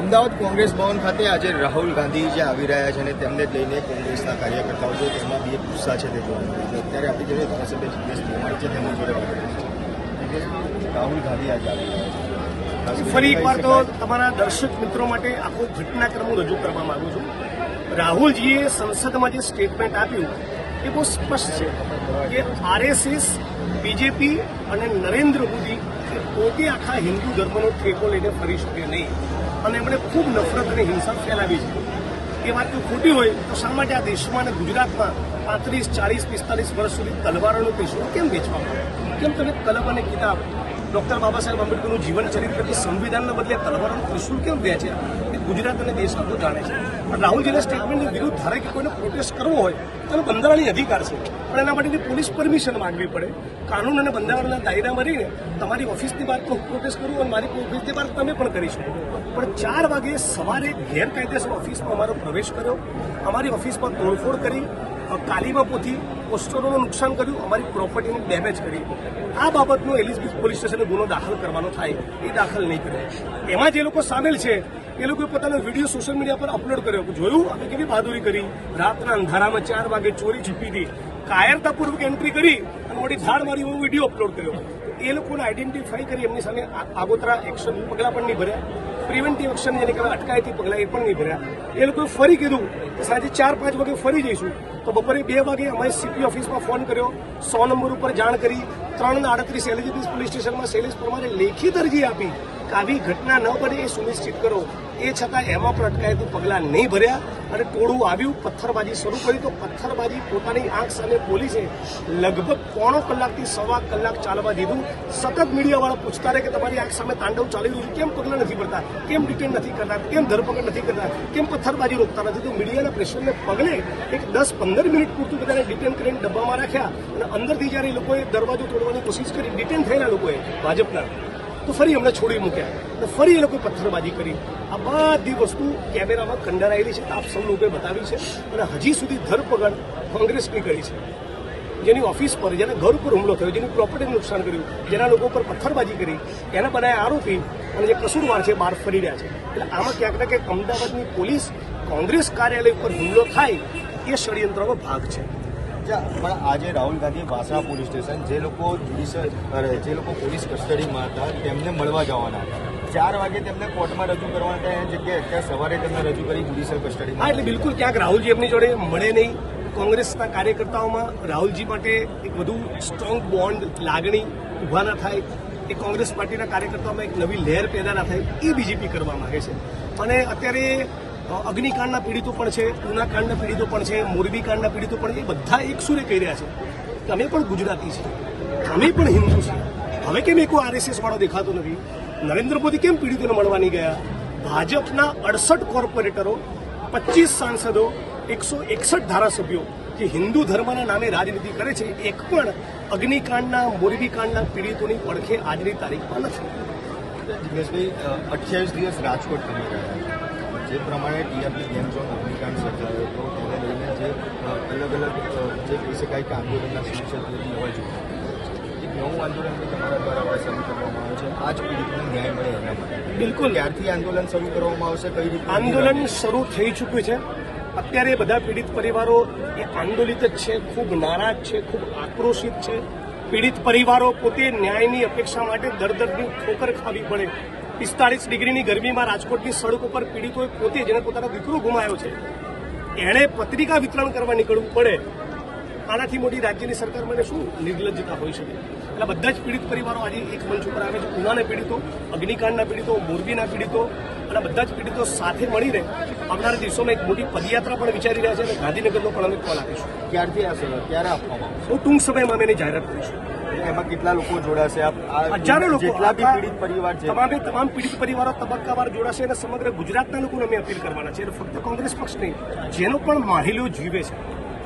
અમદાવાદ કોંગ્રેસ ભવન ખાતે આજે રાહુલ ગાંધી જે આવી રહ્યા છે અને તેમને લઈને કોંગ્રેસના કાર્યકર્તાઓ છે તેમાં બી ગુસ્સા છે તે જોવા મળે છે. અત્યારે આપણી જોડે ધારાસભ્ય જીગ્નેશ મેવાણી છે તેમની જોડે વાત. રાહુલ ગાંધી આજે આવી રહ્યા છે. ફરી એકવાર તો તમારા દર્શક મિત્રો માટે આખો ઘટનાક્રમ હું રજૂ કરવા માંગુ છું. રાહુલજીએ સંસદમાં જે સ્ટેટમેન્ટ આપ્યું એ બહુ સ્પષ્ટ છે કે આરએસએસ બીજેપી અને નરેન્દ્ર મોદી પોતે આખા હિન્દુ ધર્મનો ઠેકો લઈને ફરી શકે નહીં. અને એમણે ખૂબ નફરત અને હિંસા ફેલાવી છે એ વાત જો ખોટી હોય, તો શા માટે આ દેશમાં અને ગુજરાતમાં પાંત્રીસ ચાલીસ પિસ્તાલીસ વર્ષ સુધી તલવારોનું પેશો કેમ વેચવામાં આવે? કેમ તમે કલમ અને કિતાબ ડોક્ટર બાબા સાહેબ આંબેડકરનું જીવન ચરિત્ર કે સંવિધાનના બદલે તલવારોનું ત્રિશુલ કેમ વેચ્યા ગુજરાત અને દેશ લોકો જાણે છે. રાહુલજીના સ્ટેટમેન્ટની વિરુદ્ધ ધારે કે કોઈને પ્રોટેસ્ટ કરવો હોય, તો એનો બંધારણીય અધિકાર છે. પણ એના માટેની પોલીસ પરમિશન માંગવી પડે. કાનૂન અને બંધારણના દાયરામાં રહીને તમારી ઓફિસની બહાર તો પ્રોટેસ્ટ કરું અને મારી ઓફિસની બહાર તમે પણ કરી શકો. પણ ચાર વાગે સવારે ગેરકાયદેસર ઓફિસમાં અમારો પ્રવેશ કર્યો. અમારી ઓફિસમાં તોડફોડ કરી કાલીમાં પોથી પોસ્ટરોનું નુકસાન કર્યું, અમારી પ્રોપર્ટીને ડેમેજ કરી. આ બાબતનો એલિઝબેથ પોલીસ સ્ટેશને ગુનો દાખલ કરવાનો થાય, એ દાખલ નહીં કર્યો એમાં જે લોકો સામેલ છે એ લોકોએ પોતાનો વીડિયો સોશિયલ મીડિયા પર અપલોડ કર્યો જોયું? અમે કેવી બહાદુરી કરી? રાતના અંધારામાં ચાર વાગે ચોરી છુપી હતી. કાયરતાપૂર્વક એન્ટ્રી કરી અને મોટી ધાડ મારી હું વીડિયો અપલોડ કર્યો. એ લોકોને આઈડેન્ટિફાઈ કરી એમની સામે આગોતરા એક્શન પગલાં પણ નહીં ભર્યા. પ્રિવેન્ટિવ એક્શન જેને કહેવાય અટકાયતી પગલાં એ પણ નહીં ભર્યા. એ લોકોએ ફરી કીધું કે સાંજે ચાર પાંચ વાગે ફરી જઈશું. તો બપોરે બે વાગે અમારી સીપી ઓફિસમાં ફોન કર્યો. સો નંબર ઉપર જાણ કરી. ત્રણ આડત્રીસ એલિજિબિલિસ પોલીસ સ્ટેશનમાં શૈલેષ પરમારે લેખિત અરજી આપી આવી ઘટના ન બને એ સુનિશ્ચિત કરો. એ છતાં એમાં પણ અટકાયતું પગલાં નહીં ભર્યા અને ટોળું આવ્યું, પથ્થરબાજી શરૂ કરી તો પથ્થરબાજી પોતાની આંખ સામે પોલીસે લગભગ પોણો કલાકથી સવા કલાક ચાલવા દીધું. સતત મીડિયાવાળા પૂછતા રહે કે તમારી આંખ સામે તાંડવ ચાલી રહ્યું છે. કેમ પગલાં નથી ભરતા? કેમ ડિટેન નથી કરતા? કેમ ધરપકડ નથી કરતા? કેમ પથ્થરબાજી રોકતા નથી? તો મીડિયાના પ્રેશરને પગલે એક દસ પંદર મિનિટ પૂરતું બધાને ડિટેન કરીને ડબ્બામાં રાખ્યા અને અંદરથી જ્યારે એ લોકોએ દરવાજો તોડવાની કોશિશ કરી, ડિટેન થયેલા લોકોએ ભાજપના. તો ફરી અમને છોડી મૂક્યા. અને ફરી એ લોકોએ પથ્થરબાજી કરી. આ બધી વસ્તુ કેમેરામાં કંડારાયેલી છે, આપ સૌ લોકોએ બતાવી છે. અને હજી સુધી ધરપકડ કોંગ્રેસની કરી છે. જેની ઓફિસ પર, જેના ઘર ઉપર હુમલો થયો, જેની પ્રોપર્ટીને નુકસાન કર્યું, જેના લોકો ઉપર પથ્થરબાજી કરી, એના બનાવ્યા આરોપી અને જે કસૂરવાર છે બહાર ફરી રહ્યા છે. એટલે આમાં ક્યાંક ને ક્યાંક અમદાવાદની પોલીસ કોંગ્રેસ કાર્યાલય ઉપર હુમલો થાય એ ષડયંત્રનો ભાગ છે. પણ આજે રાહુલ ગાંધી વાસણા પોલીસ સ્ટેશન, જે લોકો જે લોકો પોલીસ કસ્ટડીમાં હતા, તેમને મળવા જવાના ચાર વાગે તેમને કોર્ટમાં રજૂ કરવાના હતા જગ્યાએ અત્યારે સવારે તેમને રજૂ કરી જ્યુડિશિયલ કસ્ટડીમાં. એટલે બિલકુલ, ક્યાંક રાહુલજી એમની જોડે મળે નહીં. કોંગ્રેસના કાર્યકર્તાઓમાં રાહુલજી માટે એક વધુ સ્ટ્રોંગ બોન્ડ લાગણી ઊભા ના થાય. એ કોંગ્રેસ પાર્ટીના કાર્યકર્તાઓમાં એક નવી લહેર પેદા ના થાય, એ બીજેપી કરવા માંગે છે. અને અત્યારે અગ્નિકાંડના પીડિતો પણ છે ઉનાકાંડના પીડિતો પણ છે મોરબી કાંડના પીડિતો પણ એ બધા એક સુરે કહી રહ્યા છે કે અમે પણ ગુજરાતી છીએ, અમે પણ હિન્દુ છીએ. હવે કેમ એક આરએસએસ વાળો દેખાતો નથી? નરેન્દ્ર મોદી કેમ પીડિતોને મળવા નહીં ગયા? ભાજપના અડસઠ કોર્પોરેટરો પચીસ સાંસદો, એકસો એકસઠ ધારાસભ્યો જે હિન્દુ ધર્મના નામે રાજનીતિ કરે છે, એક પણ અગ્નિકાંડના, મોરબીકાંડના પીડિતોની પડખે આજની તારીખમાં નથી. જિગ્નેશભાઈ અઠ્યાવીસ દિવસ રાજકોટ કરી રહ્યા જે પ્રમાણે ટીઆરપી ગેમ ઝોન અગ્નિકાંડ સર્જાયો હતો તેને લઈને જે અલગ અલગ જે કહી શકાય કે આંદોલનના શીર્ષક તેથી જોઈએ એક નવું આંદોલન તમારા દ્વારા શરૂ કરવામાં આવે છે. આ જ પીડિતને ન્યાય મળે એના માટે. બિલકુલ. ત્યારથી આંદોલન શરૂ કરવામાં આવશે? કઈ રીતે આંદોલન શરૂ થઈ ચૂક્યું છે. અત્યારે બધા પીડિત પરિવારો એ આંદોલિત જ છે ખૂબ નારાજ છે ખૂબ આક્રોશિત છે. પીડિત પરિવારો પોતે ન્યાયની અપેક્ષા માટે દર દરની ઠોકર ખાવી પડે. પિસ્તાળીસ ડિગ્રીની ગરમીમાં રાજકોટની સડક ઉપર પીડિતોએ પોતે જેને પોતાનો દીકરો ગુમાયો છે એણે પત્રિકા વિતરણ કરવા નીકળવું પડે. આનાથી મોટી રાજ્યની સરકાર મને શું નિર્લજ્જતા હોઈ શકે? એટલે બધા જ પીડિત પરિવારો આજે એક મંચ ઉપર આવે છે. ઉનાના પીડિતો અગ્નિકાંડના પીડિતો મોરબીના પીડિતો અને બધા જ પીડિતો સાથે મળીને આવનારા દિવસોમાં એક મોટી પદયાત્રા પણ વિચારી રહ્યા છે અને ગાંધીનગરનો પણ અમે કોલ આપીશું. ક્યારથી આ સ- ક્યારે આપવામાં આવશે? ટૂંક સમયમાં અમે એની જાહેરાત કરીશું. એમાં કેટલા લોકો જોડાશે? હજારો લોકો. જેટલા બી પીડિત પરિવાર છે. તમામે તમામ પીડિત પરિવારો તબક્કાવાર જોડાશે અને સમગ્ર ગુજરાતના લોકોને અમે અપીલ કરવાના છે અને ફક્ત કોંગ્રેસ પક્ષ નહીં જેનો પણ માહિલો જીવે છે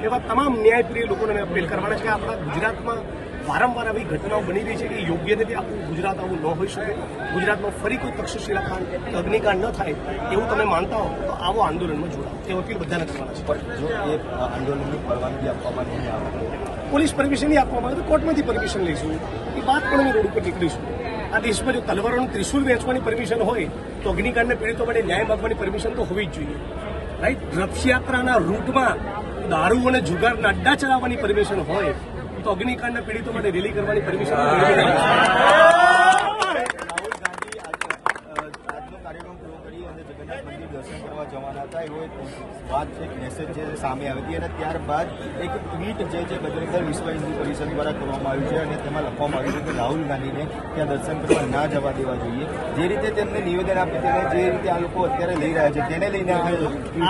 એવા તમામ ન્યાયપ્રિય લોકોને અમે અપીલ કરવાના છે કે આપણા ગુજરાતમાં વારંવાર આવી ઘટનાઓ બની રહી છે કે યોગ્ય નથી આખું ગુજરાત આવું ન હોઈ શકે. ગુજરાતમાં ફરી કોઈ તક્ષશિલા કાંડ અગ્નિકાંડ ન થાય એવું તમે માનતા હો તો આવો આંદોલનમાં જોડાઓ. એ અપીલ બધાને કરવાના છે પણ જો એ આંદોલનની પરવાનગી આપવામાં નહીં આવે પોલીસ પરમિશન નહીં આપવામાં આવે તો કોર્ટમાંથી પરમિશન લઈશું. એ બાદ પણ અમે રોડ ઉપર નીકળીશું આ દેશમાં જો તલવારોનું ત્રિશુલ વેચવાની પરમિશન હોય, તો અગ્નિકાંડના પીડિતો માટે ન્યાય માગવાની પરમિશન તો હોવી જ જોઈએ. રાઈટ? રથયાત્રાના રૂટમાં દારૂ અને જુગારના અડ્ડા ચલાવવાની પરમિશન હોય, તો અગ્નિકાંડના પીડિતો માટે રેલી કરવાની પરમિશન તો મેળવી નથી. રાહુલ ગાંધી આજ- અ, આજનો કાર્યક્રમ પૂરો કરી અને જગન્નાથ મંદિર દર્શન કરવા એવો એક વાત છે મેસેજ જે સામે આવી હતી અને ત્યારબાદ એક ટ્વીટ જે છે બજરંગદળ વિશ્વ હિન્દુ પરિષદ દ્વારા કરવામાં આવ્યું છે અને તેમાં લખવામાં આવ્યું છે કે રાહુલ ગાંધીને ત્યાં દર્શન કરવા ના જવા દેવા જોઈએ. જે રીતે તેમને નિવેદન આપ્યું તેને જે રીતે આ લોકો અત્યારે લઈ રહ્યા છે, તેને લઈને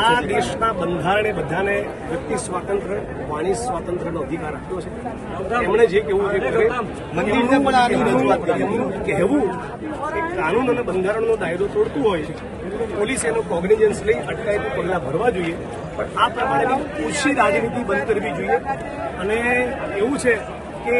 આ દેશના બંધારણે બધાને વ્યક્તિ સ્વાતંત્ર્ય વાણી સ્વાતંત્ર્યનો અધિકાર આપ્યો છે. એમણે જે કહેવું છે મંદિરને પણ આની રજૂઆત કરી. કહેવું કે કાનૂન અને બંધારણનો દાયરો તોડતું હોય છે, પોલીસ એનો કોગ્નિઝન્સ લઈ અટકાયતી પગલાં ભરવા જોઈએ, પણ આ પ્રમાણેની ઓછી રાજનીતિ બંધ કરવી જોઈએ. અને એવું છે કે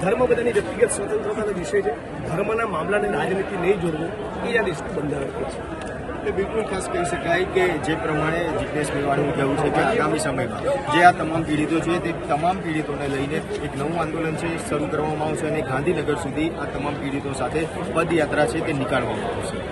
ધર્મ બધાની વ્યક્તિગત સ્વતંત્રતાનો વિષય છે. ધર્મના મામલાને રાજનીતિ નહીં જોડવું, એ આ દેશનું બંધારણ છે. એટલે બિલકુલ ખાસ કહી શકાય કે જે પ્રમાણે જીગ્નેશ મેવાણીનું કહેવું છે કે આગામી સમયમાં જે આ તમામ પીડિતો છે, તે તમામ પીડિતોને લઈને એક નવું આંદોલન છે, શરૂ કરવામાં આવશે અને ગાંધીનગર સુધી આ તમામ પીડિતો સાથે પદયાત્રા છે, તે નીકાળવામાં આવશે.